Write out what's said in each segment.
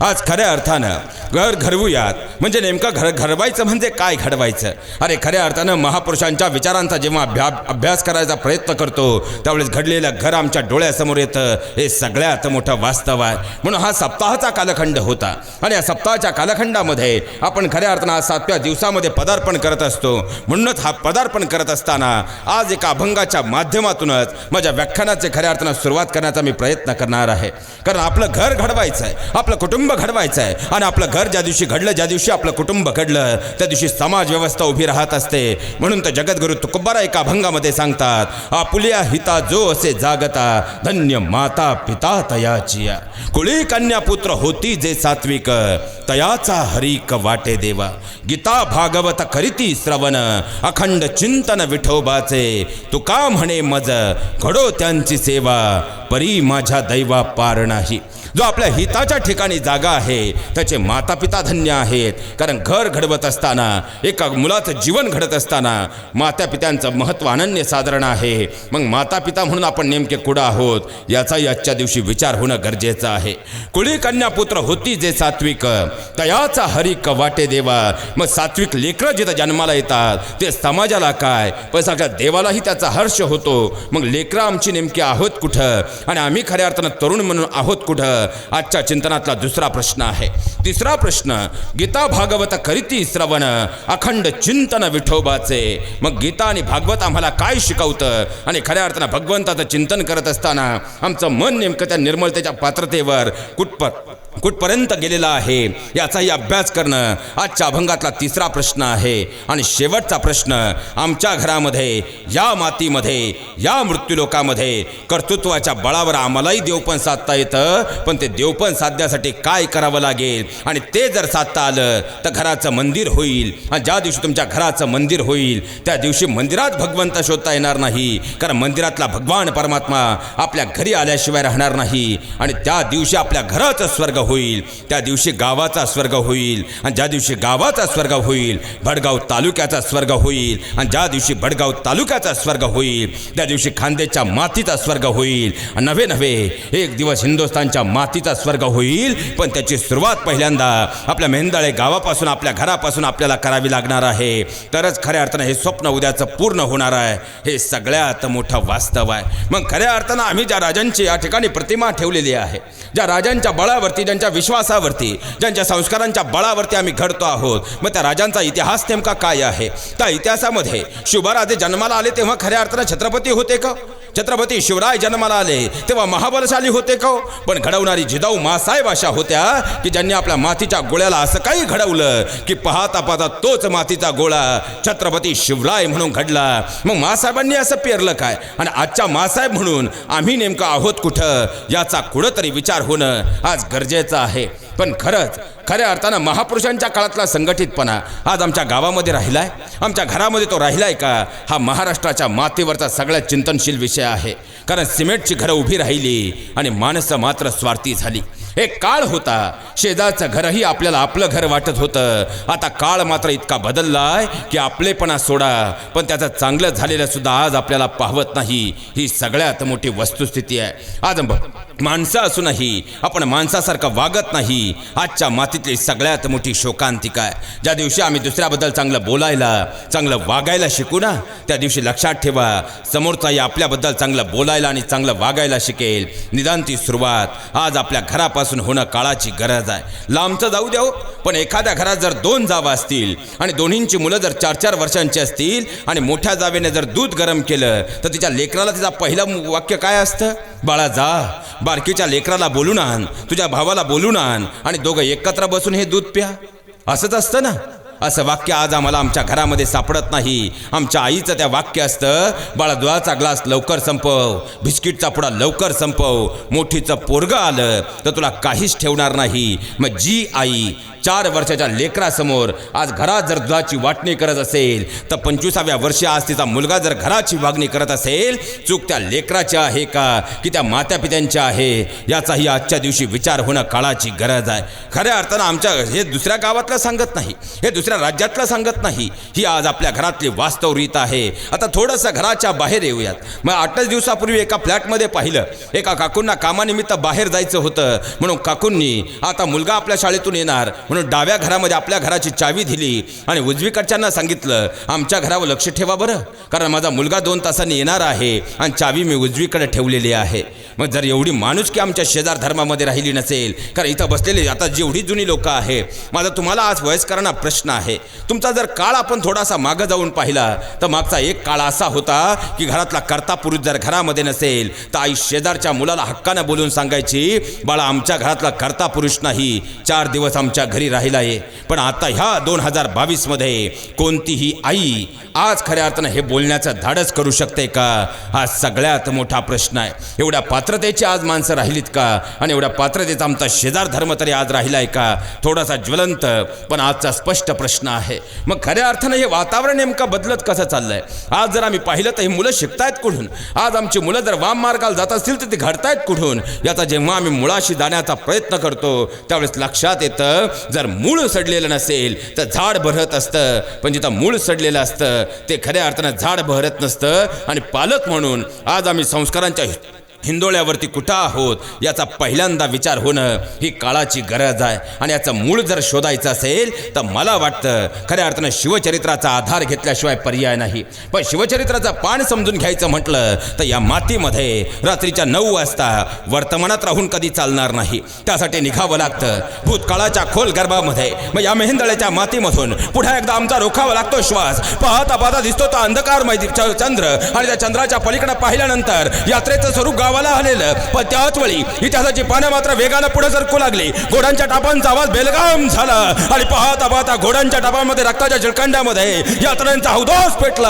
आज खऱ्या अर्थानं घर घडवूयात म्हणजे नेमकं घर घडवायचं म्हणजे काय घडवायचं? अरे खऱ्या अर्थानं महापुरुषांच्या विचारांचा जेव्हा अभ्या अभ्यास करायचा प्रयत्न करतो त्यावेळेस घडलेलं घर आमच्या डोळ्यासमोर येतं. हे सगळ्यात मोठं वास्तव आहे. म्हणून हा सप्ताहाचा कालखंड होता. आणि या सप्ताहाच्या कालखंडामध्ये आपण खऱ्या अर्थानं आज सातव्या दिवसामध्ये पदार्पण करत असतो. म्हणूनच हा पदार्पण करत असताना आज एका अभंगाच्या माध्यमातूनच माझ्या व्याख्यानाचे खऱ्या अर्थानं सुरुवात करण्याचा मी प्रयत्न करणार आहे. कारण आपलं घर घडवायचं आहे आपलं कुटुंब घडवायचं आहे आणि आपलं घर ज्या दिवशी घडलं ज्या दिवशी आपलं कुटुंब घडलं त्या दिवशी समाज व्यवस्था उभी राहत असते. म्हणून तर जगद्गुरु तुकोबारा एका भंगामध्ये सांगतात आपुल्या हिता जो असे जागता धन्य माता पिता तयाची कुळी कन्या पुत्र होती जे सात्विक तयाचा हरिक वाटे देवा. गीता भागवत करीती श्रवण. अखंड चिंतन विठोबाचे. तुका म्हणे मज घडो त्यांची सेवा. परी माझ्या दैवा पार नाही. जो आपल्या हिताच्या ठिकाणी जागा आहे त्याचे माता पिता धन्य आहेत. कारण घर घडवत असताना एका मुलाचं जीवन घडत असताना माता पित्यांचं महत्त्व अनन्य साधारण आहे. मग माता पिता म्हणून आपण नेमके कुठं आहोत याचाही आजच्या दिवशी विचार होणं गरजेचं आहे. कुळी कन्या पुत्र होती जे सात्विक तयाचा हरी कवाटे देवा. मग सात्विक लेकरं जिथं जन्माला येतात ते समाजाला काय? पण सगळ्या देवालाही त्याचा हर्ष होतो. मग लेकरं आमची नेमकी आहोत कुठं? आणि आम्ही खऱ्या अर्थानं तरुण म्हणून आहोत कुठं? आजच्या चिंतनातला दुसरा प्रश्न आहे. तिसरा प्रश्न गीता भागवत करीती श्रवण अखंड चिंतन विठोबाचे. मग गीता आणि भागवत आम्हाला काय शिकवतं? आणि खऱ्या अर्थानं भगवंताचं चिंतन करत असताना आमचं मन नेमकं त्या निर्मलतेच्या पात्रतेवर कुठपर कुठपर्यंत गेलेला आहे याचाही अभ्यास करणं आजच्या अभंगातला तिसरा प्रश्न आहे. आणि शेवटचा प्रश्न आमच्या घरामध्ये या मातीमध्ये या मृत्यूलोकामध्ये कर्तृत्वाच्या बळावर आम्हालाही देवपण साधता येतं पण ते देवपण साधण्यासाठी काय करावं लागेल? आणि ते जर साधता आलं तर घराचं मंदिर होईल. आणि ज्या दिवशी तुमच्या घराचं मंदिर होईल त्या दिवशी मंदिरात भगवंत शोधता येणार नाही. कारण मंदिरातला भगवान परमात्मा आपल्या घरी आल्याशिवाय राहणार नाही. आणि त्या दिवशी आपल्या घराचं स्वर्ग होईल. त्या दिवशी गावाचा स्वर्ग होईल. आणि ज्या दिवशी गावाचा स्वर्ग होईल भडगाव तालुक्याचा स्वर्ग होईल. आणि ज्या दिवशी भडगाव तालुक्याचा स्वर्ग होईल त्या दिवशी खांदेच्या मातीचा स्वर्ग होईल. नव्हे नव्हे एक दिवस हिंदुस्थानच्या मातीचा स्वर्ग होईल पण त्याची सुरुवात पहिल्यांदा आपल्या मेंदाळे गावापासून आपल्या घरापासून आपल्याला करावी लागणार आहे. तरच खऱ्या अर्थानं हे स्वप्न उद्याचं पूर्ण होणार आहे. हे सगळ्यात मोठं वास्तव आहे. मग खऱ्या अर्थानं आम्ही ज्या राजांची या ठिकाणी प्रतिमा ठेवलेली आहे ज्या राजांच्या बळावरती ज्यांच्या विश्वासावरती ज्यांच्या संस्कारांच्या बळावरती आम्ही घडतो आहोत मग त्या राजांचा इतिहास नेमका काय आहे? त्या इतिहासामध्ये शुभराजे जन्माला आले तेव्हा खऱ्या अर्थानं छत्रपती होते का? छत्रपती शिवराय जन्माला आले तेव्हा महाबलशाली होते का हो? पण घडवणारी जिदाऊ मासाहेब अशा होत्या की ज्यांनी आपल्या मातीच्या गोळ्याला असं काही घडवलं की पाहता पाहता तोच मातीचा गोळा छत्रपती शिवराय म्हणून घडला. मग मासाहेबांनी असं पेरलं काय? आणि आजच्या मासाहेब म्हणून आम्ही नेमकं आहोत कुठं? याचा कुठंतरी विचार होणं आज गरजेचं आहे. पण खरंच खऱ्या अर्थानं महापुरुषांच्या काळातला संघटितपणा आज आमच्या गावामध्ये राहिला आहे आमच्या घरामध्ये तो राहिला आहे का? हा महाराष्ट्राच्या मातीवरचा सगळ्यात चिंतनशील विषय आहे. कारण सिमेंटची घरं उभी राहिली आणि माणसं मात्र स्वार्थी झाली. एक काळ होता शेजारचं घरही आपल्याला आपलं घर वाटत होतं. आता काळ मात्र इतका बदललाय की आपलेपणा सोडा. पण त्याचं चांगलं झालेलं सुद्धा आज आपल्याला पाहवत नाही. ही सगळ्यात मोठी वस्तुस्थिती आहे. आज माणसं असूनही आपण माणसासारखं वागत नाही. आजच्या मातीतली सगळ्यात मोठी शोकांतिका आहे. ज्या दिवशी आम्ही दुसऱ्याबद्दल चांगलं बोलायला चांगलं वागायला शिकू ना त्या दिवशी लक्षात ठेवा समोरचाही आपल्याबद्दल चांगलं बोलायला आणि चांगलं वागायला शिकेल. निदान ती सुरुवात आज आपल्या घरापासून होणं काळाची गरज आहे. लांबचं जाऊ देऊ हो, पण एखाद्या घरात जर दोन जावा असतील आणि दोन्हींची मुलं जर चार चार वर्षांची असतील आणि मोठ्या जावेने जर दूध गरम केलं तर तिच्या लेकराला तिचा पहिलं वाक्य काय असतं? बाळा जा बारकीच्या लेकराला बोलून आण तुझ्या भावाला बोलून आण आणि दोघं एकत्र बसून हे दूध प्या. असंच असतं ना? असं वाक्य आज आम्हाला आमच्या घरामध्ये सापडत नाही. आमच्या आईचं त्या वाक्य असतं बाळा दुधाचा ग्लास लवकर संपव बिस्किटचा पुडा लवकर संपव मोठीचं पोरगं आलं तर तुला काहीच ठेवणार नाही. मग जी आई चार वर्षाच्या लेकरासमोर आज घरात जर दुधाची वाटणी करत असेल तर पंचवीसाव्या वर्षी आज तिचा मुलगा जर घराची वागणी करत असेल चूक त्या लेकराची आहे का की त्या मातापित्यांची आहे याचाही आजच्या दिवशी विचार होणं काळाची गरज आहे. खऱ्या अर्थानं आमच्या हे दुसऱ्या गावातलं सांगत नाही हे दुसऱ्या राज्यातलं सांगत नाही. ही आज आपल्या घरातली वास्तव रीत आहे. आता थोडंसं घराच्या बाहेर येऊयात. मग आठच दिवसापूर्वी एका फ्लॅटमध्ये पाहिलं एका काकूंना कामानिमित्त बाहेर जायचं होतं. म्हणून काकूंनी आता मुलगा आपल्या शाळेतून येणार म्हणून डाव्या घरामध्ये आपल्या घराची चावी दिली आणि उजवीकडच्यांना सांगितलं आमच्या घरावर लक्ष ठेवा बरं कारण माझा मुलगा दोन तासांनी येणार आहे आणि चावी मी उजवीकडे ठेवलेली आहे. मग जर एवढी माणूस की आमच्या शेजार धर्मामध्ये राहिली नसेल कारण इथं बसलेली आता जेवढी जुनी लोकं आहे माझा तुम्हाला आज वयस्करांना प्रश्न आहे. तुमचा जर काळ आपण थोडासा मागं जाऊन पाहिला तर मागचा एक काळ असा होता की घरातला कर्ता पुरुष जर घरामध्ये नसेल तर आई शेजारच्या मुलाला हक्कानं बोलून सांगायची बाळा आमच्या घरातला कर्ता पुरुष नाही चार दिवस आमच्या घरी राहिला आहे. पण आता ह्या दोन हजार बावीसमध्ये कोणतीही आई आज खऱ्या अर्थानं हे बोलण्याचं धाडस करू शकते का? हा सगळ्यात मोठा प्रश्न आहे. एवढ्या पात्रतेची आज माणसं राहिलीत का? आणि एवढ्या पात्रतेचा आमचा शेजार धर्म तरी आज राहिला आहे का? थोडासा ज्वलंत पण आजचा स्पष्ट प्रश्न आहे. मग खऱ्या अर्थानं हे वातावरण नेमकं बदलत कसं चाललंय? आज जर आम्ही पाहिलं तर ही मुलं शिकतायत कुठून? आज आमची मुलं जर वाम मार्गाला जात असतील तर ती घडतायत कुठून? याचा जेव्हा आम्ही मुळाशी जाण्याचा प्रयत्न करतो त्यावेळेस लक्षात येतं जर मूळ सडलेलं नसेल तर झाड बहरत असतं. पण जिथं मूळ सडलेलं असतं ते खऱ्या अर्थानं झाड बहरत नसतं. आणि पालक म्हणून आज आम्ही संस्कारांच्या हिंदोळ्यावरती कुठं आहोत याचा पहिल्यांदा विचार होणं ही काळाची गरज आहे. आणि याचं मूळ जर शोधायचं असेल तर मला वाटतं खऱ्या अर्थानं शिवचरित्राचा आधार घेतल्याशिवाय पर्याय नाही. पण शिवचरित्राचं पान समजून घ्यायचं म्हटलं तर या मातीमध्ये रात्रीच्या नऊ वाजता वर्तमानात राहून कधी चालणार नाही. त्यासाठी निघावं लागतं. भूतकाळाच्या खोल गर्भामध्ये मग या मेहंदळ्याच्या मातीमधून पुन्हा एकदा आमचा रोखावा लागतो श्वास. पाहता पाहता दिसतो तो अंधकार चंद्र आणि त्या चंद्राच्या पलीकडे पाहिल्यानंतर यात्रेचं स्वरूप गावाला आलेलं. पण त्याच वेळी इतिहासाची पानं मात्र वेगानं पुढे सरकू लागली. घोड्यांच्या टापांचा आवाज बेलगाम झाला. आणि पाहता पाहता घोड्यांच्या टापांमध्ये रक्ताच्या झिळकंड्यामध्ये यात्रांचा हौदोस पेटला.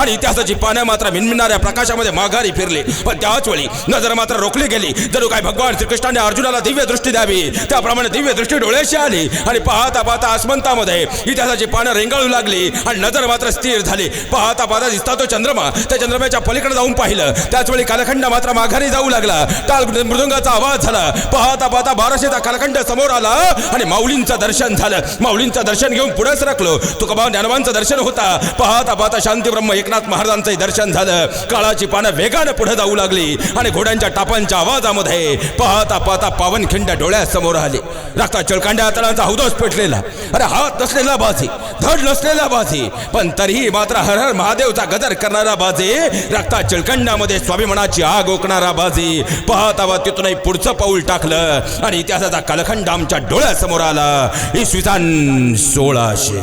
आणि इतिहासाची पानं मात्र मिनमिनाऱ्या प्रकाशामध्ये माघारी फिरली. पण त्याच वेळी नजर मात्र रोखली गेली. जणू काय भगवान श्रीकृष्णाने अर्जुनाला दिव्य दृष्टी द्यावी. त्याप्रमाणे दिव्य दृष्टी डोळ्याशी आली. आणि पाहता पाहता आसमंतामध्ये इतिहासाची पानं रेंगाळू लागली. आणि नजर मात्र स्थिर झाली. पाहता पाहता दिसता तो चंद्रमा. त्या चंद्रमाच्या पलीकडे जाऊन पाहिलं. त्याच वेळी कालखंड मात्र माघारी जाऊ लागला. काल मृदुंगाचा आवाज झाला. पाहता पाहता बाराशेचा कालखंड समोर आला आणि माऊलींचं दर्शन झालं. माऊलींचं दर्शन घेऊन पुढे सरकलो तुकोबा ज्ञानवांचं दर्शन होता. पाहता पाहता शांती ब्रह्म एकनाथ महाराजांचंही दर्शन झालं. काळाची पानं वेगानं पुढे जाऊ लागली आणि घोड्यांच्या टापांच्या आवाजामध्ये पाहता पाहता पावनखिंड डोळ्यासमोर आले. रक्ता चळकांड्या तळांचा हौदोस पेटलेला. अरे हात नसलेला बाजी धड नसलेला बाजी पण तरीही मात्र हर हर महादेवचा गदर करणारा बाजे रक्ता चिळकंडामध्ये स्वाभिमानाची आग ओकणारा बाजी. पाहता तिथूनही पुढचं पाऊल टाकलं आणि इतिहासाचा कालखंड आमच्या डोळ्यासमोर आला. इसवी सन सोळाशे.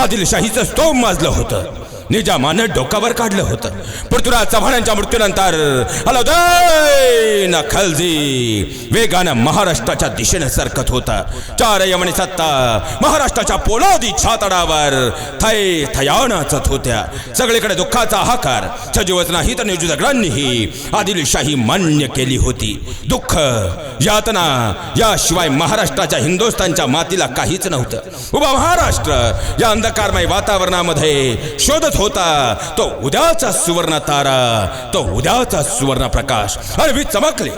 आदिलशाहीचं स्तोम माजलं होतं. निजामानं डोकावर काढलं होतं. पृथ्वीराज चव्हाणांच्या मृत्यूनंतर अलौदैन खलजी. वेगानं महाराष्ट्राच्या दिशेनं सरकत होता. चार यमणी सत्ता महाराष्ट्राच्या पोलादी छातडावर थय नाचत होत्या. सगळीकडे दुःखाचा हाकार सजीवच नाही तर निजुदगडांनीही आदिलशाही मान्य केली होती. दुःख यातना याशिवाय महाराष्ट्राच्या हिंदुस्थानच्या मातीला काहीच नव्हतं. उभा महाराष्ट्र या अंधकारमय वातावरणामध्ये शोधत होता तो उद्याचा सुवर्ण तारा तो उद्याचा सुवर्ण प्रकाश. अरे मी चमकली.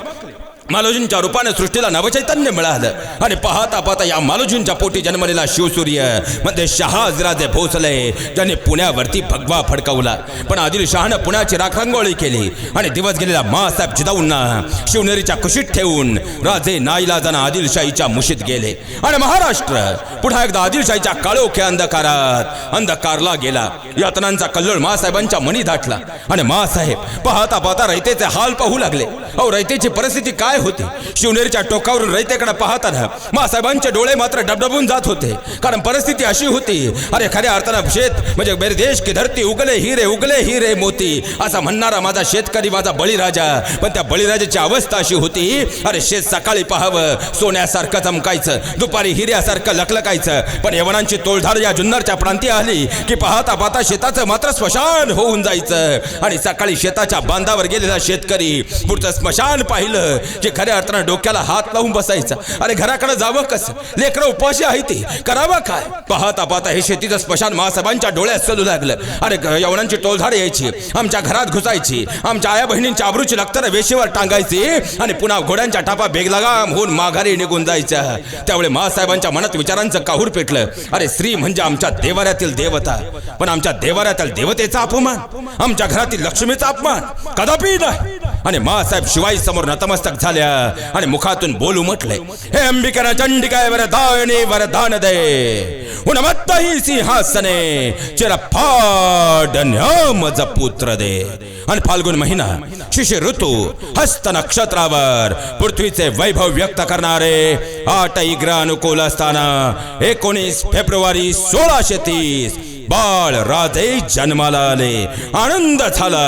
मालोजींच्या रूपाने सृष्टीला नवचैतन्य मिळालं. आणि पाहता पाहता या मालोजींच्या पोटी जन्मलेला शिवसूर्यमध्ये शहाजराजे भोसले ज्यांनी पुण्यावरती भगवा फडकवला. पण आदिलशहानं पुण्याची राखरंगोळी केली आणि दिवस गेलेला मासाहेब जिजाऊंना शिवनेरीच्या कुशीत ठेवून राजे नाईलाजाना आदिलशाहीच्या मुशीत गेले. आणि महाराष्ट्र पुन्हा एकदा आदिलशाहीच्या काळोख्या अंधकारात अंधकारला गेला. यातनांचा कल्लोळ मासाहेबांच्या मनी दाटला. आणि मासाहेब पाहता पाहता रयतेचे हाल पाहू लागले. अहो रयतेची परिस्थिती काय होती. शिवनेरीच्या टोकावरून रयतेकडे पाहताना मासाहेबांचे डोळे मात्र डबडबून जात होते. कारण परिस्थिती अशी होती अरे खऱ्या अर्थानं शेत म्हणजे मेरे देश की धरती उगले हिरे उगले हिरे मोती असा म्हणणारा माझा शेतकरी माझा बळीराजा. पण त्या बळीराजाची अवस्था अशी होती अरे शेत सकाळी पाहावं सोन्यासारखं चमकायचं दुपारी हिऱ्यासारखं लकलकायचं पण यवनांची तोळधार या जुन्नरच्या प्रांती आली की पाहता पाहता शेताचं मात्र स्मशान होऊन जायचं. आणि सकाळी शेताच्या बांधावर गेलेला शेतकरी पुढचं स्मशान पाहिलं. जे खऱ्या अर्थानं डोक्याला हात लावून बसायचा. अरे घराकडे जावं कसं? लेकरं उपाशी आहे ते. करावं काय? पाहता पाहता हे शेतीचं स्मशान महासभांच्या डोळ्यात चलू लागलं. अरे यवनांची टोलधाड यायची. आमच्या घरात घुसायची. आमच्या आया बहिणींच्या आबरूची लक्तर वेशीवर टांगायची. आणि पुन्हा घोड्यांच्या टापा बेगलागाम होऊन माघारी निघून जायचं. त्यामुळे महासाहेबांच्या मनात विचारांचं काहूर पेटलं. अरे स्त्री म्हणजे आमच्या देवाऱ्यातील देवता. पण आमच्या देवाऱ्यातील देवतेचा अपमान. आमच्या घरातील लक्ष्मीचा अपमान. कदापि नाही. आणि मासाहेब शिवाई समोर नतमस्तक झाल्या. आणि मुखातून बोलू म्हटले हे अंबिकेना चंडिकाय वरदायने वरदान दे. उन्मत्त ही सिंहासने. चिरफाड पुत्र दे. आणि फाल्गुन महिना शिशिर ऋतू हस्त नक्षत्रावर पृथ्वीचे वैभव व्यक्त करणारे आठ इग्र अनुकूल असताना एकोणीस फेब्रुवारी सोळाशे तीस बाळ राधे जन्माला आले आनंद झाला.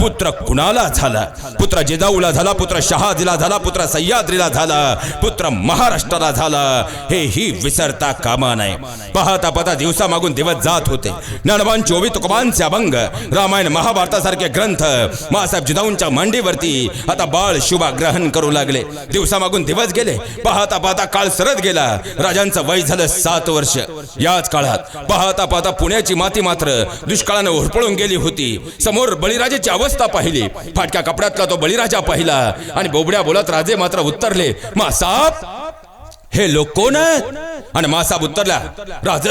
पुत्र कुणाला झाला? पुत्र जिजाऊला झाला पुत्र शहाजीला झाला पुत्र सह्याद्रीला झाला पुत्र महाराष्ट्राला झाला. हे ही विसरता कामा नाही पाहता पाहता दिवसा मागून दिवस जात होते. ज्ञानवान ओवी तुकोबांचे अभंग रामायण महाभारतासारखे ग्रंथ मासाहेब जिजाऊंच्या मांडीवरती आता बाळ शुभा ग्रहण करू लागले. दिवसा मागून दिवस गेले. पाहता पाहता काळ सरत गेला. राजांचं वय झालं सात वर्ष. याच काळात पाहता पाहता पुण्याची माती मात्र दुष्काळानं होरपळून गेली होती. समोर बळीराजाची अवस्था पाहिली. फाटक्या कपड्यातला तो बळीराजा पाहिला आणि बोबड्या बोलत राजे मात्र उत्तरले मासाप हे लोक कोण आणि मासाब उत्तरला राज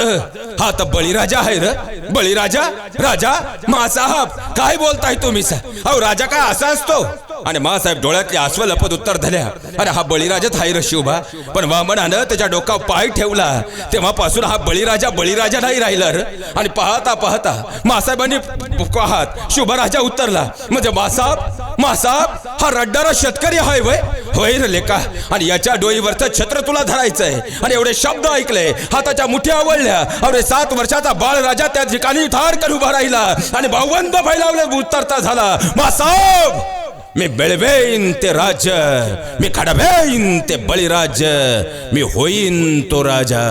हा तर बळीराजा आहे र. बळीराजा राजा मासाहेब काय बोलताय तुम्ही अहो राजा काय असा असतो? आणि मासाहेब डोळ्यातले आस्व लपत उत्तर झाल्या अरे हा बळीराजाच आहे र शिवबा. पण वामनानं त्याच्या डोक्यावर पाय ठेवला. तेव्हापासून हा बळीराजा बळीराजा नाही राहिला र. आणि पाहता पाहता मासाहेबांनी पाहात शुभराजा उत्तरला म्हणजे मासाब मासाब हा रड्डारा शेतकरी आहे वय. होय रे लेका. आणि याच्या डोईवरचं छत्र तुला धरायचंय. आणि एवढे शब्द ऐकले. हाताच्या मुठी आवडल्या. अरे सात वर्षाचा बाळ राजा त्या ठिकाणी थारकर उभा राहिला. आणि भाऊबंद फैलावले उतरता झाला. मासाब मी बेळवेन ते राज्य मी खडवेन ते बळीराज्य मी होईन तो राजा.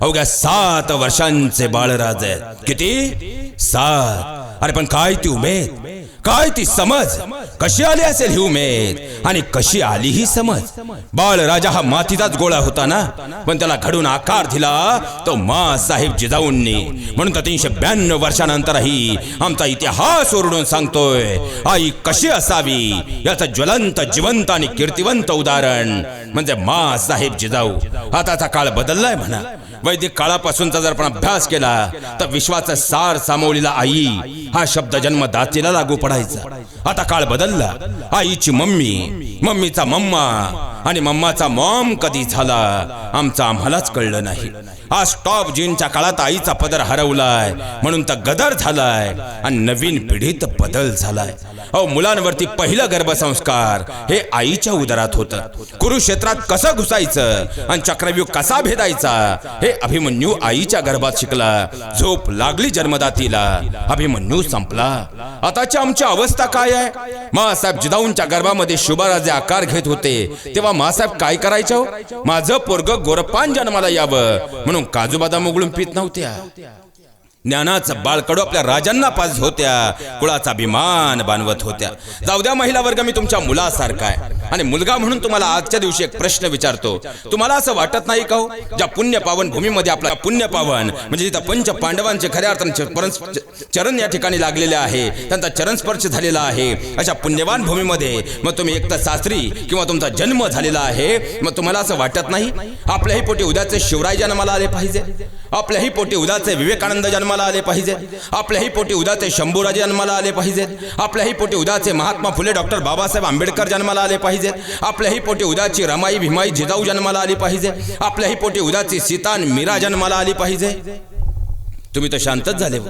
अवघ्या सात वर्षांचे बाळराज आहेत. किती? सात. अरे पण काय ती उमेद? काय ती समज? कशी आली असेल ही उमेद? आणि कशी आली ही समज? बाळ राजा हा मातीचाच गोळा होता ना? पण त्याला घडून आकार दिला तो मा साहेब जिजाऊंनी. म्हणून तर तीनशे ब्याण्णव वर्षानंतरही आमचा इतिहास ओरडून सांगतोय आई कशी असावी? याचं ज्वलंत जिवंत आणि कीर्तिवंत उदाहरण म्हणजे मा साहेब जिजाऊ. आताचा काळ बदललाय म्हणा. वैदिक काळापासूनचा जर आपण अभ्यास केला तर विश्वाचा सार सामावलेला आई हा शब्द जन्मदातीला लागू पडायचा. आता काळ बदलला. आईची मम्मी मम्मीचा मम्मा आणि मम्माचा मॉम कधी झाला आमचं आम्हालाच कळलं नाही. आज टॉप जीनच्या काळात आईचा पदर हरवलाय म्हणून तर गदर झालाय आणि नवीन पिढीत बदल झालाय. अहो मुलांवरती पहिलं गर्भसंस्कार हे आईच्या उदरात होतं. कुरुक्षेत्रात कसं घुसायचं आणि चक्रव्यूह कसा भेदायचा हे अभिमन्यू आईच्या गर्भात शिकला. झोप लागली जन्मदातीला. अभिमन्यू संपला. आताच्या आमची अवस्था काय आहे? मासाहेब जिदाऊंच्या गर्भामध्ये शुभराजे आकार घेत होते. तेव्हा मासाहेब काय करायचं? माझं पोरग गोरपान जन्माला यावं. म्हणून काजू बदाम उघडून पित नव्हत्या. ज्ञानाचं बाळकडू आपल्या राजांना पाच होत्या कुळाचा अभिमान बांधवत होत्या. जाऊ द्या महिला वर्ग मी तुमच्या मुलासारखा आहे. आणि मुलगा म्हणून तुम्हाला आजच्या दिवशी एक प्रश्न विचारतो. तुम्हाला असं वाटत नाही का हो? ज्या पुण्य पावन भूमीमध्ये आपला पुण्य पावन म्हणजे जिथं पंच पांडवांचे खऱ्या अर्थाने चरण या ठिकाणी लागलेले आहे त्यांचा चरण स्पर्श झालेला आहे अशा पुण्यवान भूमीमध्ये मग तुम्ही एक तर सासरी किंवा तुमचा जन्म झालेला आहे मग तुम्हाला असं वाटत नाही? आपल्याही पोटी उद्याचे शिवराय जन्माला आले पाहिजे. आपल्याही पोटी उद्याचे विवेकानंद जन्म जन्माला आले पाहिजेत. आपल्याही पोटी उद्याचे शंभूराजे जन्माला आले पाहिजेत. आपल्याही पोटी उद्याचे महात्मा फुले डॉक्टर बाबासाहेब आंबेडकर जन्माला आले पाहिजेत. आपल्याही पोटी उद्याची रमाई भीमाई जिजाऊ जन्माला आली पाहिजे. आपल्याही पोटी उद्याची सीतान मीरा जन्माला आली पाहिजे. तुम्ही तर शांतच झाले हो.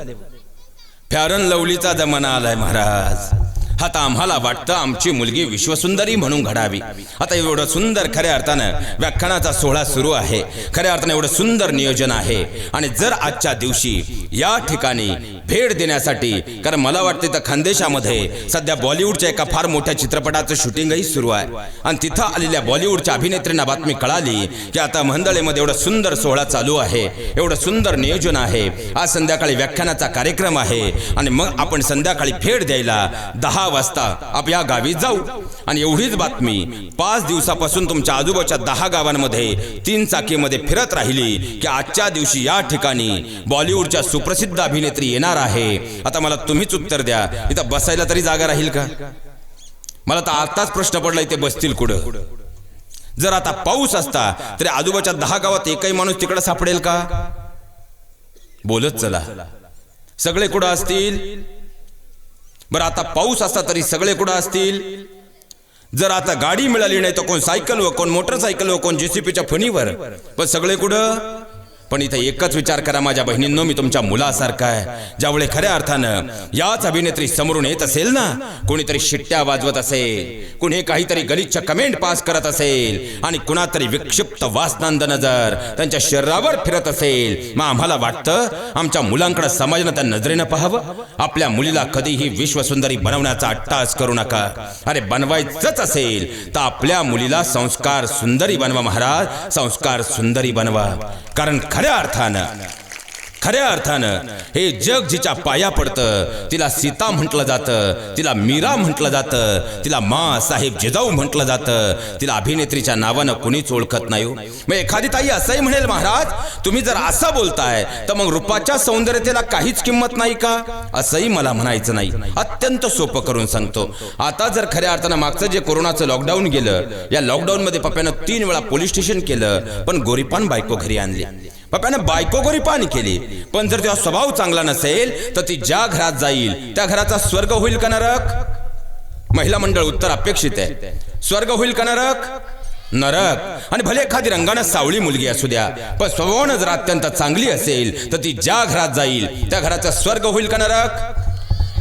फॅरन लवलीचा जमाना आलाय महाराज. आता आम्हाला वाटतं आमची मुलगी विश्वसुंदरी म्हणून घडावी. आता एवढं सुंदर खऱ्या अर्थानं व्याख्यानाचा सोहळा सुरू आहे. खऱ्या अर्थानं एवढं सुंदर नियोजन आहे. आणि जर आजच्या दिवशी या ठिकाणी भेट देण्यासाठी. कारण मला वाटते तर खानदेशामध्ये सध्या बॉलिवूडच्या एका फार मोठ्या चित्रपटाचं शूटिंगही सुरू आहे. आणि तिथं आलेल्या बॉलिवूडच्या अभिनेत्रींना बातमी कळाली की आता मंदळेमध्ये एवढा सुंदर सोहळा चालू आहे. एवढं सुंदर नियोजन आहे. आज संध्याकाळी व्याख्यानाचा कार्यक्रम आहे. आणि मग आपण संध्याकाळी भेट द्यायला दहा वाजता आप या गावी जाऊ. आणि एवढीच बातमी पाच दिवसापासून तुमच्या आजूबाजूच्या दहा गावांमध्ये तीन चाकीमध्ये फिरत राहिली की आजच्या दिवशी या ठिकाणी बॉलिवूडच्या सुप्रसिद्ध अभिनेत्री येणार आहे. आता मला तुम्हीच उत्तर द्या. इथं बसायला तरी जागा राहील का? मला तर आताच प्रश्न पडला इथे बसतील कुठं? जर आता पाऊस असता तरी आजूबाजूच्या दहा गावात एकही माणूस तिकडे सापडेल का? बोलत चला. सगळे कुठं असतील? बरं आता पाऊस असता तरी सगळे कुठं असतील? जर आता गाडी मिळाली नाही तर कोण सायकल व कोण मोटरसायकल व कोण जेसीपीच्या फणीवर? पण सगळे कुठं? पण इथं एकच विचार करा माझ्या बहिणींनो मी तुमच्या मुलासारखा आहे. ज्यावेळी खऱ्या अर्थानं याच अभिनेत्री समोरून येत असेल ना कोणीतरी शिट्ट्या वाजवत असेल कुणी काहीतरी गलिच्छ कमेंट पास करत असेल आणि कुणातरी विक्षिप्त वासनांद नजर त्यांच्या शरीरावर फिरत असेल मग आम्हाला वाटतं आमच्या मुलांकडे समाजानं त्या नजरेनं पाहावं. आपल्या मुलीला कधीही विश्वसुंदरी बनवण्याचा अट्टास करू नका. अरे बनवायचंच असेल तर आपल्या मुलीला संस्कार सुंदरी बनवा महाराज संस्कार सुंदरी बनवा. कारण खऱ्या अर्थानं. खऱ्या अर्थानं हे जग जिच्या पाया पडतं तिला सीता म्हटलं जातं तिला मीरा म्हटलं जातं तिला मा साहेब जिजाऊ म्हटलं जातं तिला अभिनेत्रीच्या नावानं कुणीच ओळखत नाही हो. मग एखादी ताई असंही म्हणेल महाराज तुम्ही जर असं बोलताय तर मग रूपाच्या सौंदर्यतेला काहीच किंमत नाही का? असंही मला म्हणायचं नाही. अत्यंत सोपं करून सांगतो. आता जर खऱ्या अर्थानं मागचं जे कोरोनाचं लॉकडाऊन गेलं या लॉकडाऊन मध्ये पप्प्यानं तीन वेळा पोलीस स्टेशन केलं पण गोरीपान बायको घरी आणली. पप्प्यानं बायको पाणी केली. पण जर तिचा स्वभाव चांगला नसेल तर ती ज्या घरात जाईल त्या घराचा स्वर्ग होईल का नरक? महिला मंडळ उत्तर अपेक्षित आहे. स्वर्ग होईल का नरक? नरक. आणि भले एखादी रंगानं सावळी मुलगी असू द्या पण स्वभावानं जर अत्यंत चांगली असेल तर ती ज्या घरात जाईल त्या घराचा स्वर्ग होईल का नरक?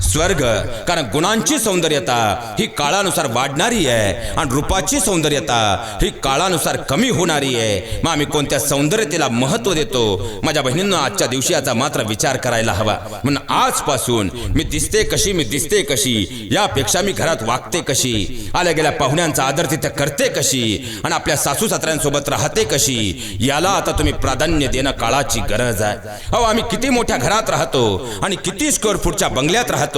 स्वर्ग कारण गुणांची सौंदर्यता ही काळानुसार वाढणारी आहे आणि रूपाची सौंदर्यता ही काळानुसार कमी होणारी आहे. मग आम्ही कोणत्या सौंदर्यतेला महत्त्व देतो? माझ्या बहिणींना आजच्या दिवशी याचा मात्र विचार करायला हवा. म्हणून आजपासून मी दिसते कशी मी दिसते कशी यापेक्षा मी घरात वागते कशी आल्या गेल्या पाहुण्यांचा आदर तिथे करते कशी आणि आपल्या सासू सासऱ्यांसोबत राहते कशी याला आता तुम्ही प्राधान्य देणं काळाची गरज आहे. अहो आम्ही किती मोठ्या घरात राहतो आणि किती स्क्वेअर फूटच्या बंगल्यात राहतो.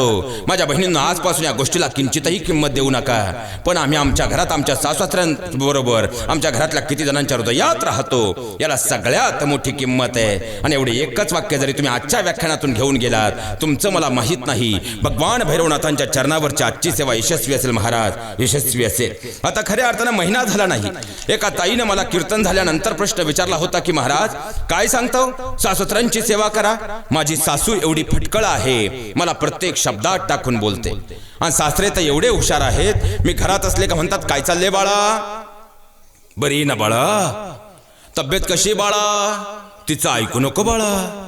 माझ्या बहिणींना आजपासून या गोष्टीला किंचितही किंमत देऊ नका. पण आम्ही आमच्या घरात आमच्या सासऱ्यांबरोबर आमच्या घरातल्या किती जणांच्या हृदयात राहतो. याला सगळ्यात मोठी किंमत आहे. आणि एवढे एकच वाक्य जरी तुम्ही आजच्या व्याख्यानातून घेऊन गेलात तुमचं मला माहीत नाही. भगवान भैरवनाथांच्या चरणावरची आजची सेवा यशस्वी असेल महाराज. यशस्वी असेल. आता खऱ्या अर्थानं महिना झाला नाही. एका ताईनं मला कीर्तन झाल्यानंतर प्रश्न विचारला होता की महाराज काय सांगतो सासूत्रांची सेवा करा. माझी सासू एवढी फटकळ आहे. मला प्रत्येक शब्दात टाकून बोलते. आणि सासरे तर एवढे हुशार आहेत मी घरात असले का म्हणतात काय चालले बाळा? बरी ना बाळा. तब्येत कशी बाळा? तिचं ऐकू नको बाळा.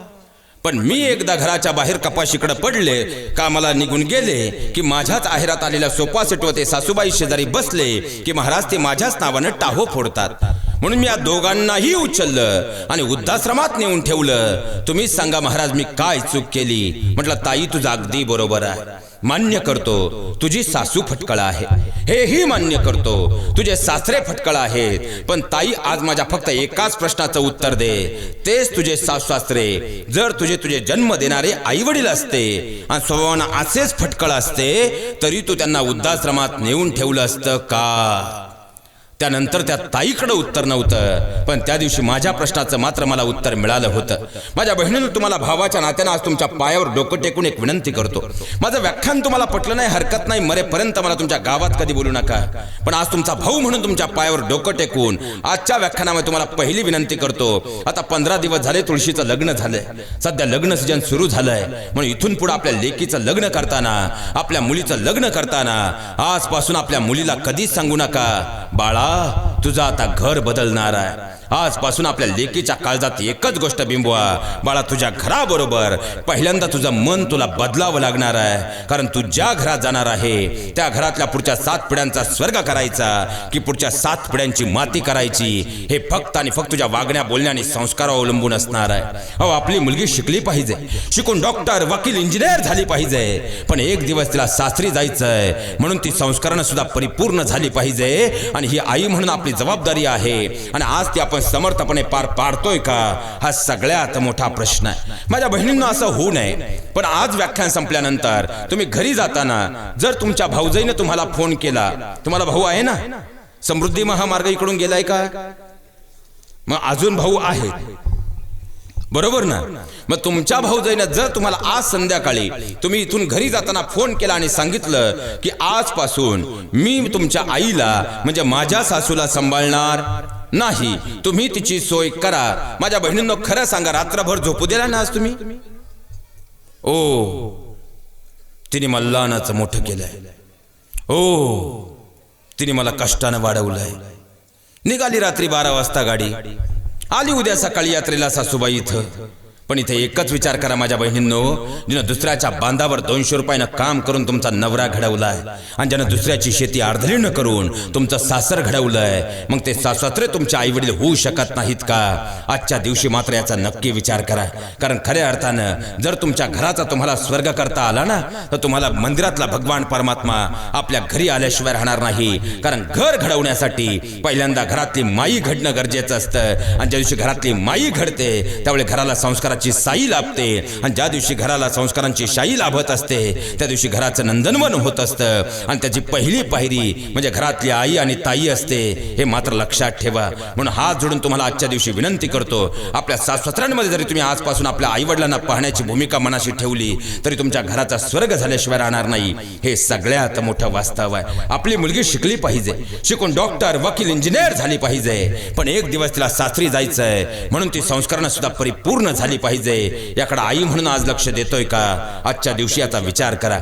पण मी एकदा घराच्या बाहेर कपाशीकडे पडले का मला निघून गेले की माझ्याच आहेरात आलेल्या सोपा सेटवर ते सासूबाई शेजारी बसले की महाराज ते माझ्याच नावानं टाहो फोडतात. म्हणून मी या दोघांनाही उचललं आणि वृद्धाश्रमात नेऊन ठेवलं. तुम्हीच सांगा महाराज मी काय चूक केली? म्हटलं ताई तुझं अगदी बरोबर आहे. मान्य करतो तुझी सासू फटकळ आहे. हेही मान्य करतो तुझे सासरे फटकळ आहेत. पण ताई आज माझ्या फक्त एकाच प्रश्नाचं उत्तर दे. तेच तुझे सासू सासरे जर तुझे तुझे जन्म देणारे आई वडील असते आणि स्वभावानं असेच फटकळ असते तरी तू त्यांना वृद्धाश्रमात नेऊन ठेवलं असतं का? त्यानंतर त्या ताईकडं उत्तर नव्हतं. पण त्या दिवशी माझ्या प्रश्नाचं मात्र मला उत्तर मिळालं होतं. माझ्या बहिणीनं तुम्हाला भावाच्या नात्यानं आज तुमच्या पायावर डोकं टेकून एक विनंती करतो. माझं व्याख्यान तुम्हाला पटलं नाही हरकत नाही मरेपर्यंत मला तुमच्या गावात कधी बोलू नका. पण आज तुमचा भाऊ म्हणून तुमच्या पायावर डोकं टेकून आजच्या व्याख्यानामध्ये तुम्हाला पहिली विनंती करतो. आता पंधरा दिवस झाले तुळशीचं लग्न झालंय. सध्या लग्न सीजन सुरू झालंय. म्हणून इथून पुढे आपल्या लेकीचं लग्न करताना आपल्या मुलीचं लग्न करताना आजपासून आपल्या मुलीला कधीच सांगू नका. बाळा तुझं आता घर बदलणार आहे. आजपासून आपल्या लेकीच्या काळजात एकच गोष्ट बिंबवा. बाळा तुझ्या घराबरोबर पहिल्यांदा तुझं मन तुला बदलावं लागणार आहे. कारण तू ज्या घरात जाणार आहे त्या घरातल्या पुढच्या सात पिढ्यांचा स्वर्ग करायचा. की पुढच्या सात पिढ्यांची माती करायची हे फक्त आणि फक्त तुझ्या वागण्या बोलण्या आणि संस्कारावर अवलंबून असणार आहे. अहो आपली मुलगी शिकली पाहिजे. शिकून डॉक्टर वकील इंजिनियर झाली पाहिजे. पण एक दिवस तिला सासरी जायचंय. म्हणून ती संस्कारानं सुद्धा परिपूर्ण झाली पाहिजे. आणि ही आई म्हणून आपली जबाबदारी आहे. आणि आज ती आपण समर्थपणे पार पाडतोय का? हा सगळ्यात मोठा प्रश्न आहे. माझ्या बहिणींना असं होऊ नये. पण आज व्याख्यान संपल्यानंतर तुम्ही घरी जाताना जर तुमच्या भाऊजाईने तुम्हाला फोन केला तुम्हाला भाऊ आहे ना? समृद्धी महामार्ग इकडून गेलाय का? मग अजून भाऊ आहेत. बरोबर ना? मग तुमच्या भाऊजाईनं जर तुम्हाला आज संध्याकाळी तुम्ही इथून घरी जाताना फोन केला आणि सांगितलं की आजपासून मी तुमच्या आईला म्हणजे माझ्या सासूला सांभाळणार नाही. तुम्ही तिची सोय करा. माझ्या बहिणींनो खरं सांगा रात्रभर झोपू दिला ना आज तुम्ही? ओ तिने मला लहानाचं मोठं केलंय. ओ तिने मला कष्टानं वाढवलंय. निघाली रात्री बारा वाजता गाडी. आली उद्या सकाळी यात्रेला सासूबाई इथं. पण इथे एकच विचार करा माझ्या बहिणींनो जिनं दुसऱ्याच्या बांधावर दोनशे रुपयानं काम करून तुमचा नवरा घडवलाय आणि ज्यानं दुसऱ्याची शेती अर्धलीनं करून तुमचं सासर घडवलंय मग ते सासरे तुमचे आई वडील होऊ शकत नाहीत का? आजच्या दिवशी मात्र याचा नक्की विचार करा. कारण खऱ्या अर्थानं जर तुमच्या घराचा तुम्हाला स्वर्ग करता आला ना तर तुम्हाला मंदिरातला भगवान परमात्मा आपल्या घरी आल्याशिवाय राहणार नाही. कारण घर घडवण्यासाठी पहिल्यांदा घरातली माई घडणं गरजेचं असतं. आणि ज्या दिवशी घरातली माई घडते त्यावेळी घराला संस्कार संस्काराची साई लाभते. आणि ज्या दिवशी घराला संस्कारांची शाई लाभत असते त्या दिवशी घराचं नंदनवन होत असतं. आणि त्याची पहिली पायरी म्हणजे घरातली आई आणि ताई असते हे मात्र लक्षात ठेवा. म्हणून हात जोडून तुम्हाला आजच्या दिवशी विनंती करतो आपल्या सासऱ्यांमध्ये जरी तुम्ही आजपासून आपल्या आई वडिलांना पाहण्याची भूमिका मनाशी ठेवली तरी तुमच्या घराचा स्वर्ग झाल्याशिवाय राहणार नाही. हे सगळ्यात मोठं वास्तव आहे. आपली मुलगी शिकली पाहिजे. शिकून डॉक्टर वकील इंजिनियर झाली पाहिजे. पण एक दिवस तिला सासरी जायचंय. म्हणून ती संस्करणं सुद्धा परिपूर्ण झाली पाहिजे पाहिजे. याकडे आई म्हणून आज लक्ष देतोय का? आजच्या दिवशी याचा विचार करा.